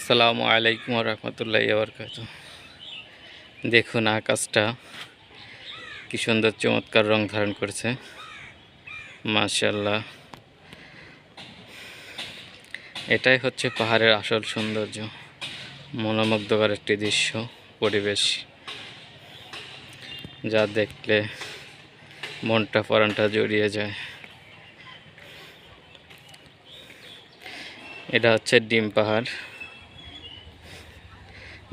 আসসালামু আলাইকুম রহমতুল্লাহ বরকাত দেখুন আকাশটা কি সুন্দর চমৎকার রং ধারণ করেছে। মাশাল্লাহ এটাই হচ্ছে পাহাড়ের আসল সৌন্দর্য। মনোমুগ্ধকর একটি দৃশ্য, পরিবেশ। যা দেখলে মনটা পরানটা জড়িয়ে যায়। এটা হচ্ছে ডিম পাহাড়।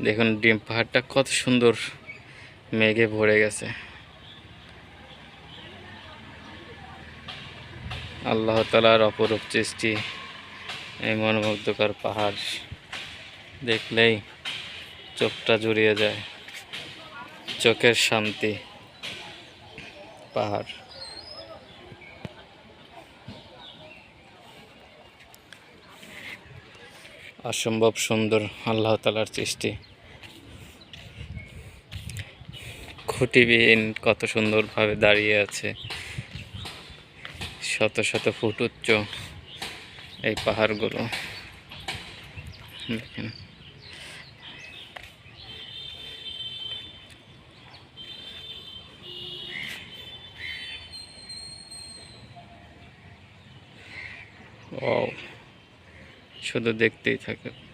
দেখুন, ডিম পাহাড়টা কত সুন্দর মেঘে ভরে গেছে। আল্লাহ তালার অপরূপ সৃষ্টি, এই মনোমুগ্ধকর পাহাড় দেখলেই চোখটা জুড়িয়ে যায়, চোখের শান্তি, পাহাড়। অসম্ভব সুন্দর আল্লাহ তালার সৃষ্টি। খুঁটিবিহীন কত সুন্দরভাবে দাঁড়িয়ে আছে। শত শত ফুট উচ্চ এই পাহাড়গুলো। দেখেন। শুধু দেখতেই থাকে।